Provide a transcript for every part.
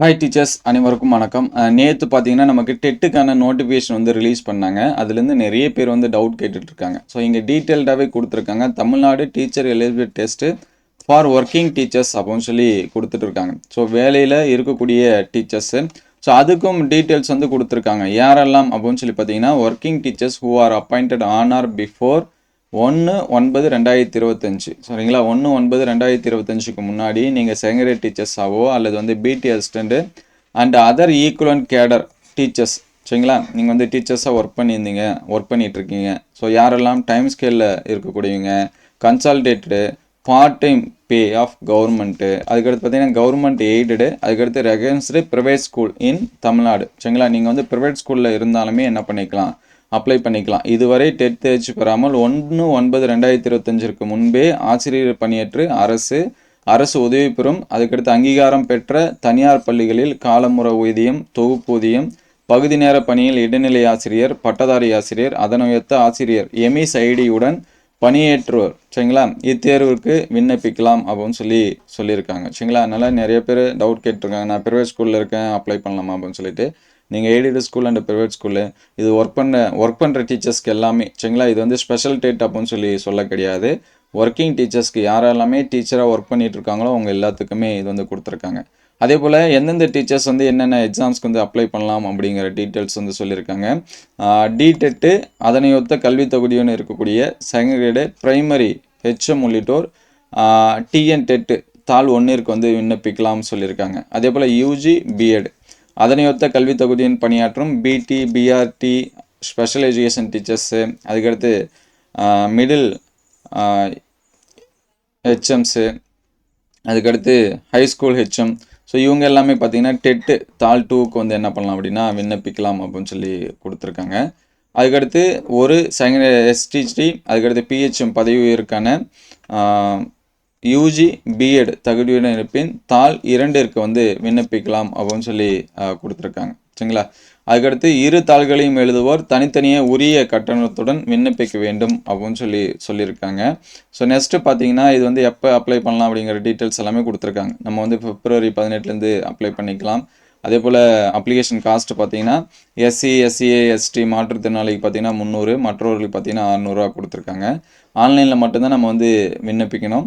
Hi teachers அனைவருக்கும் வணக்கம். நேற்று பார்த்தீங்கன்னா நமக்கு டெட்டுக்கான நோட்டிஃபிகேஷன் வந்து ரிலீஸ் பண்ணாங்க. அதுலேருந்து நிறைய பேர் வந்து டவுட் கேட்டுட்டு இருக்காங்க ஸோ இங்கே டீட்டெயில்டாகவே கொடுத்துருக்காங்க. Tamil Nadu teacher eligible test for working teachers அப்படின்னு சொல்லி கொடுத்துட்டு இருக்காங்க ஸோ வேலையில் இருக்கக்கூடிய டீச்சர்ஸு ஸோ அதுக்கும் டீட்டெயில்ஸ் வந்து கொடுத்துருக்காங்க. யாரெல்லாம் அப்படின்னு சொல்லி பார்த்தீங்கன்னா working teachers who are appointed on or before ஒன்று ஒன்பது ரெண்டாயிரத்தி இருபத்தஞ்சி. சரிங்களா? ஒன்று ஒன்பது ரெண்டாயிரத்தி இருபத்தஞ்சுக்கு முன்னாடி நீங்கள் செகண்டரி டீச்சர்ஸாவோ அல்லது வந்து BT assistant and other equivalent cadre teachers சரிங்களா? நீங்கள் வந்து டீச்சர்ஸாக ஒர்க் பண்ணியிருந்தீங்க ஒர்க் பண்ணிகிட்ருக்கீங்க ஸோ யாரெல்லாம் டைம் ஸ்கேலில் இருக்கக்கூடியவங்க consolidated part time pay of government அதுக்கடுத்து பார்த்தீங்கன்னா கவர்மெண்ட் எய்டடு அதுக்கடுத்து recognised private school in Tamil Nadu சரிங்களா? நீங்கள் வந்து ப்ரைவேட் ஸ்கூலில் இருந்தாலுமே என்ன பண்ணிக்கலாம்? அப்ளை பண்ணிக்கலாம். இதுவரை டெட் தேர்ச்சி பெறாமல் ஒன்று ஒன்பது ரெண்டாயிரத்தி இருபத்தஞ்சிற்கு முன்பே ஆசிரியர் பணியேற்று அரசு அரசு உதவி பெறும். அதுக்கடுத்து அங்கீகாரம் பெற்ற தனியார் பள்ளிகளில் காலமுறை ஊதியம் தொகுப்பூதியம் பகுதி நேர பணியில் இடைநிலை ஆசிரியர் பட்டதாரி ஆசிரியர் அதனுயர்த்த ஆசிரியர் எமிஸ் ஐடியுடன் பணியேற்றுவர். சரிங்களா? இத்தேர்வுக்கு விண்ணப்பிக்கலாம் அப்படின்னு சொல்லி சொல்லியிருக்காங்க. சரிங்களா? அதனால் நிறைய பேர் டவுட் கேட்டிருக்காங்க. நான் ப்ரைவேட் ஸ்கூலில் இருக்கேன் அப்ளை பண்ணலாமா அப்படின்னு சொல்லிட்டு. நீங்கள் aided school and private school இது ஒர்க் பண்ண ஒர்க் பண்ணுற டீச்சர்ஸ்க்கு எல்லாமே சரிங்களா? இது வந்து ஸ்பெஷல் டேட் அப்படின்னு சொல்லி சொல்ல கிடையாது. ஒர்க்கிங் டீச்சர்ஸ்க்கு யாரெல்லாமே டீச்சராக ஒர்க் பண்ணிட்டு இருக்காங்களோ அவங்க எல்லாத்துக்குமே இது வந்து கொடுத்துருக்காங்க. அதே போல் எந்தெந்த டீச்சர்ஸ் வந்து என்னென்ன எக்ஸாம்ஸ்க்கு வந்து அப்ளை பண்ணலாம் அப்படிங்கிற டீட்டெயில்ஸ் வந்து சொல்லியிருக்காங்க. டிடெட்டு அதனையொத்த கல்வி தொகுதியுடன் இருக்கக்கூடிய செகண்ட் கிரேடு ப்ரைமரி ஹெச்எம் உள்ளிட்டோர் டிஎன் டெட்டு தாள் ஒன்றிற்கு வந்து விண்ணப்பிக்கலாம்னு சொல்லியிருக்காங்க. அதே போல் யூஜி பிஎட் அதனையொத்த கல்வி தொகுதியின் பணியாற்றும் BT BRT special education teachers அதுக்கடுத்து மிடில் ஹெச்எம்ஸு அதுக்கடுத்து ஹை ஸ்கூல் ஹெச்எம் ஸோ இவங்க எல்லாமே பார்த்தீங்கன்னா டெட்டு தால் டூக்கு வந்து என்ன பண்ணலாம் அப்படின்னா விண்ணப்பிக்கலாம் அப்படின்னு சொல்லி கொடுத்துருக்காங்க. அதுக்கடுத்து ஒரு செகண்ட் எஸ்டிஜி அதுக்கடுத்து பிஹெச்எம் பதவி உயர்வுக்கான யூஜி பிஎட் தகுதியுடன் இருப்பின் தாள் இரண்டிற்கு வந்து விண்ணப்பிக்கலாம் அப்படின்னு சொல்லி கொடுத்துருக்காங்க. சரிங்களா? அதுக்கடுத்து இரு தாள்களையும் எழுதுவோர் தனித்தனியே உரிய கட்டணத்துடன் விண்ணப்பிக்க வேண்டும் அப்படின்னு சொல்லி சொல்லியிருக்காங்க. ஸோ நெக்ஸ்ட்டு பார்த்தீங்கன்னா இது வந்து எப்போ அப்ளை பண்ணலாம் அப்படிங்கிற டீட்டெயில்ஸ் எல்லாமே கொடுத்துருக்காங்க. நம்ம வந்து பிப்ரவரி பதினெட்டுலேருந்து அப்ளை பண்ணிக்கலாம். அதே போல் அப்ளிகேஷன் காஸ்ட் பார்த்தீங்கன்னா எஸ்சி எஸ்சிஏ எஸ்டி மாற்றுத்திறனாளிக்கு பார்த்தீங்கன்னா முந்நூறு மற்றவர்களுக்கு பார்த்தீங்கன்னா அறநூறுவா கொடுத்துருக்காங்க. ஆன்லைனில் மட்டும்தான் நம்ம வந்து விண்ணப்பிக்கணும்.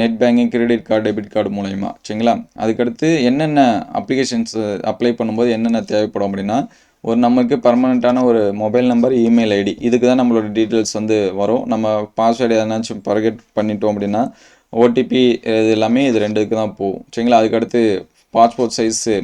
Net banking credit card debit card மூலயமா. சரிங்களா? அதுக்கடுத்து என்னென்ன அப்ளிகேஷன்ஸ் அப்ளை பண்ணும்போது என்னென்ன தேவைப்படும் அப்படின்னா ஒரு நமக்கு பர்மனெண்ட்டான ஒரு மொபைல் நம்பர் இமெயில் ஐடி இதுக்கு தான் நம்மளோட டீட்டெயில்ஸ் வந்து வரும். நம்ம பாஸ்வேர்டு எதனாச்சும் பர்கெட் பண்ணிட்டோம் அப்படின்னா ஓடிபி இது எல்லாமே இது ரெண்டுக்கு தான் போகும். சரிங்களா? அதுக்கடுத்து பாஸ்போர்ட் சைஸு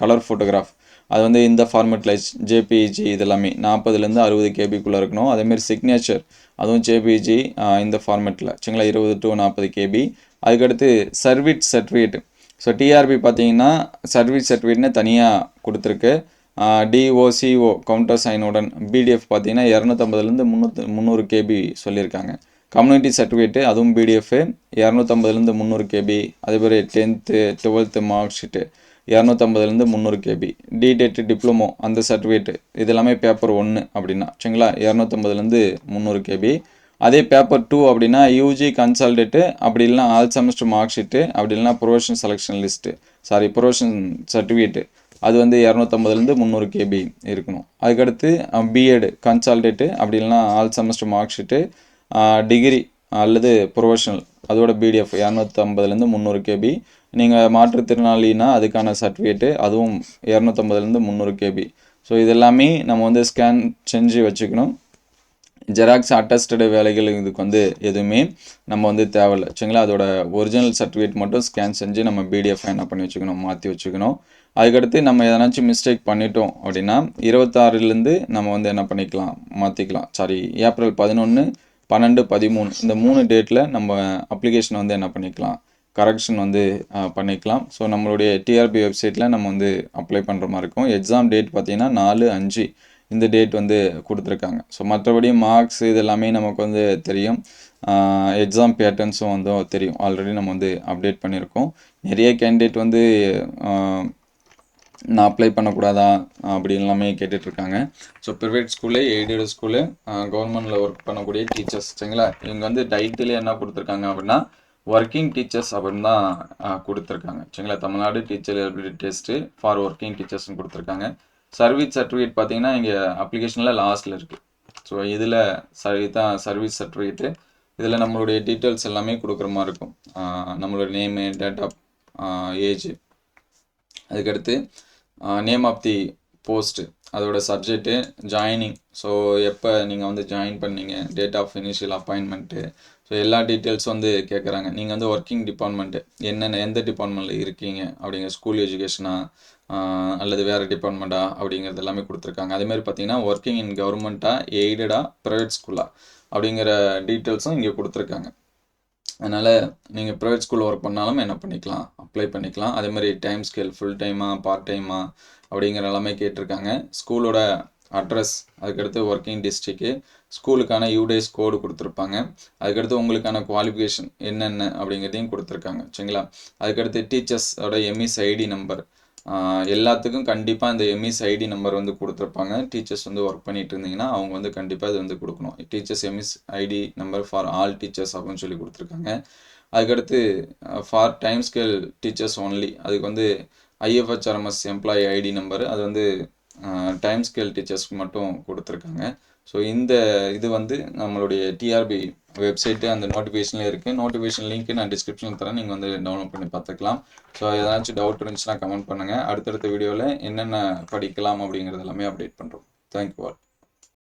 கலர் ஃபோட்டோகிராஃப் அது வந்து இந்த ஃபார்மேட்டில் ஜேபிஜி இதெல்லாமே நாற்பதுலேருந்து அறுபது கேபிக்குள்ளே இருக்கணும். அதேமாரி சிக்னேச்சர் அதுவும் ஜேபிஜி இந்த ஃபார்மேட்டில் சரிங்களா? இருபது டு நாற்பது கேபி அதுக்கடுத்து சர்வீட் சர்டிஃபிகேட் ஸோ டிஆர்பி பார்த்தீங்கன்னா சர்வீஸ் சர்டிஃபிகேட்னு தனியாக கொடுத்துருக்கு. டிஓசிஓ கவுண்டர் சைனுடன் பிடிஎஃப் பார்த்தீங்கன்னா இரநூத்தம்பதுலேருந்து முந்நூற்று முந்நூறு கேபி சொல்லியிருக்காங்க. கம்யூனிட்டி சர்டிஃபிகேட்டு அதுவும் பிடிஎஃப் இரநூத்தம்பதுலேருந்து முந்நூறு கேபி அதே மாதிரி டென்த்து டுவெல்த்து மார்க் ஷீட்டு இரநூத்தம்பதுலேருந்து முந்நூறு கேபி. டிடெட் டிப்ளமோ அந்த சர்டிஃபிகேட் இது எல்லாமே பேப்பர் ஒன்று அப்படின்னா சரிங்களா? இரநூத்தம்பதுலேருந்து முந்நூறு கேபி. அதே பேப்பர் டூ அப்படின்னா யூஜி கன்சல்டேட்டு அப்படி இல்லைனா ஆல் செமஸ்டர் மார்க் ஷீட்டு அப்படி இல்லைனா profession selection list sorry profession certificate அது வந்து இரநூத்தம்பதுலேருந்து முந்நூறு கேபி இருக்கணும். அதுக்கடுத்து பிஎட் கன்சால்டேட்டு அப்படி இல்லைனா all semester mark sheet degree அல்லது ப்ரொஃபஷனல் அதோட பிடிஎஃப் இரநூத்தம்பதுலேருந்து முந்நூறு கேபி. நீங்கள் மாற்றுத்திறனாளினா அதுக்கான சர்டிஃபிகேட்டு அதுவும் இரநூத்தம்பதுலேருந்து முந்நூறு கேபி ஸோ இது எல்லாமே நம்ம வந்து ஸ்கேன் செஞ்சு வச்சுக்கணும். ஜெராக்ஸ் அட்டஸ்டடு வேலைகள் இதுக்கு வந்து எதுவுமே நம்ம வந்து தேவையில்லை. சரிங்களா? அதோட ஒரிஜினல் சர்டிஃபிகேட் மட்டும் ஸ்கேன் செஞ்சு நம்ம பிடிஎஃப் என்ன பண்ணி வச்சுக்கணும்? மாற்றி வச்சுக்கணும். அதுக்கடுத்து நம்ம எதனாச்சும் மிஸ்டேக் பண்ணிட்டோம் அப்படின்னா இருபத்தாறுலேருந்து நம்ம வந்து என்ன பண்ணிக்கலாம்? மாற்றிக்கலாம் சாரி ஏப்ரல் பதினொன்று பன்னெண்டு பதிமூணு. இந்த மூணு டேட்டில் நம்ம அப்ளிகேஷனை வந்து என்ன பண்ணிக்கலாம்? கரெக்ஷன் வந்து பண்ணிக்கலாம். ஸோ நம்மளுடைய டிஆர்பி வெப்சைட்டில் நம்ம வந்து அப்ளை பண்ணுற மாதிரி இருக்கும். எக்ஸாம் டேட் பார்த்திங்கன்னா நாலு அஞ்சு இந்த டேட் வந்து கொடுத்துருக்காங்க. ஸோ மற்றபடி மார்க்ஸ் இது எல்லாமே நமக்கு வந்து தெரியும். எக்ஸாம் பேட்டர்ன்ஸும் வந்து தெரியும். ஆல்ரெடி நம்ம வந்து அப்டேட் பண்ணியிருக்கோம். நிறைய கேண்டிடேட் வந்து நான் அப்ளை பண்ணக்கூடாதா அப்படி எல்லாமே கேட்டுட்ருக்காங்க. So private school aided school கவர்மெண்டில் ஒர்க் பண்ணக்கூடிய டீச்சர்ஸ் சரிங்களா? இவங்க வந்து டைட்டில் என்ன கொடுத்துருக்காங்க அப்படின்னா ஒர்க்கிங் டீச்சர்ஸ் அப்படின்னு தான் கொடுத்துருக்காங்க. சரிங்களா? Tamil Nadu teacher eligibility test for working டீச்சர்ஸ்னு கொடுத்துருக்காங்க. சர்வீஸ் சர்டிஃபிகேட் பார்த்தீங்கன்னா இங்கே அப்ளிகேஷனில் லாஸ்ட்டில் இருக்குது ஸோ இதில் சரி தான் சர்வீஸ் சர்டிஃபிகேட்டு இதில் நம்மளுடைய டீட்டெயில்ஸ் எல்லாமே கொடுக்குற மாதிரி இருக்கும். நம்மளோட நேமு டேட் ஆஃப் ஏஜ் அதுக்கடுத்து நேம் ஆஃப் தி போஸ்ட்டு அதோட சப்ஜெக்ட்டு ஜாயினிங் ஸோ எப்போ நீங்கள் வந்து ஜாயின் பண்ணீங்க? Date of initial appointment so எல்லா டீட்டெயில்ஸ் வந்து கேட்குறாங்க நீங்கள் வந்து ஒர்க்கிங் டிபார்ட்மெண்ட்டு என்னென்ன எந்த டிபார்ட்மெண்ட்டில் இருக்கீங்க? அப்படிங்கிற ஸ்கூல் எஜுகேஷனா அல்லது வேறு டிபார்ட்மெண்ட்டா அப்படிங்கிறது எல்லாமே கொடுத்துருக்காங்க. அதேமாதிரி பார்த்தீங்கன்னா ஒர்க்கிங் இன் கவர்மெண்ட்டாக எய்டடா ப்ரைவேட் ஸ்கூலா அப்படிங்கிற டீட்டெயில்ஸும் இங்கே கொடுத்துருக்காங்க. அதனால் நீங்கள் ப்ரைவேட் ஸ்கூலில் ஒர்க் பண்ணாலும் என்ன பண்ணிக்கலாம்? அப்ளை பண்ணிக்கலாம். அதே மாதிரி டைம் ஸ்கேல் ஃபுல் டைமா பார்ட் டைமா அப்படிங்கிற எல்லாமே கேட்டிருக்காங்க. ஸ்கூலோட அட்ரஸ் அதுக்கடுத்து ஒர்க்கிங் டிஸ்ட்ரிக்கு ஸ்கூலுக்கான யூடேஸ் கோடு கொடுத்துருப்பாங்க. அதுக்கடுத்து உங்களுக்கான குவாலிஃபிகேஷன் என்னென்ன அப்படிங்கிறதையும் கொடுத்துருக்காங்க. சரிங்களா? அதுக்கடுத்து டீச்சர்ஸோட எம்இஸ் ஐடி நம்பர் எல்லாத்துக்கும் கண்டிப்பாக இந்த எம்இஸ் ஐடி நம்பர் வந்து கொடுத்துருப்பாங்க. டீச்சர்ஸ் வந்து ஒர்க் பண்ணிட்டு இருந்தீங்கன்னா அவங்க வந்து கண்டிப்பாக இது வந்து கொடுக்கணும். Teachers EMIS ID number for all teachers அப்படின்னு சொல்லி கொடுத்துருக்காங்க. அதுக்கடுத்து for time scale teachers only அதுக்கு வந்து ஐஎஃப்ஹெச்ஆர்எம்எஸ் எம்ப்ளாயி ஐடி நம்பர் அது வந்து டைம் ஸ்கேல் டீச்சர்ஸ்க்கு மட்டும் கொடுத்துருக்காங்க. ஸோ இந்த இது வந்து நம்மளுடைய டிஆர்பி வெப்சைட்டு அந்த நோட்டிஃபிகேஷனில் இருக்குது நோட்டிஃபிகேஷன் லிங்க் நான் டிஸ்கிரிப்ஷனில் தரேன். நீங்கள் வந்து டவுன்லோட் பண்ணி பார்த்துக்கலாம். ஸோ ஏதாச்சும் டவுட் இருந்துச்சுன்னா கமெண்ட் பண்ணுங்கள் அடுத்தடுத்த வீடியோவில் என்னென்ன படிக்கலாம் அப்படிங்கிறது எல்லாமே அப்டேட் பண்ணுறோம் தேங்க்யூ ஆல்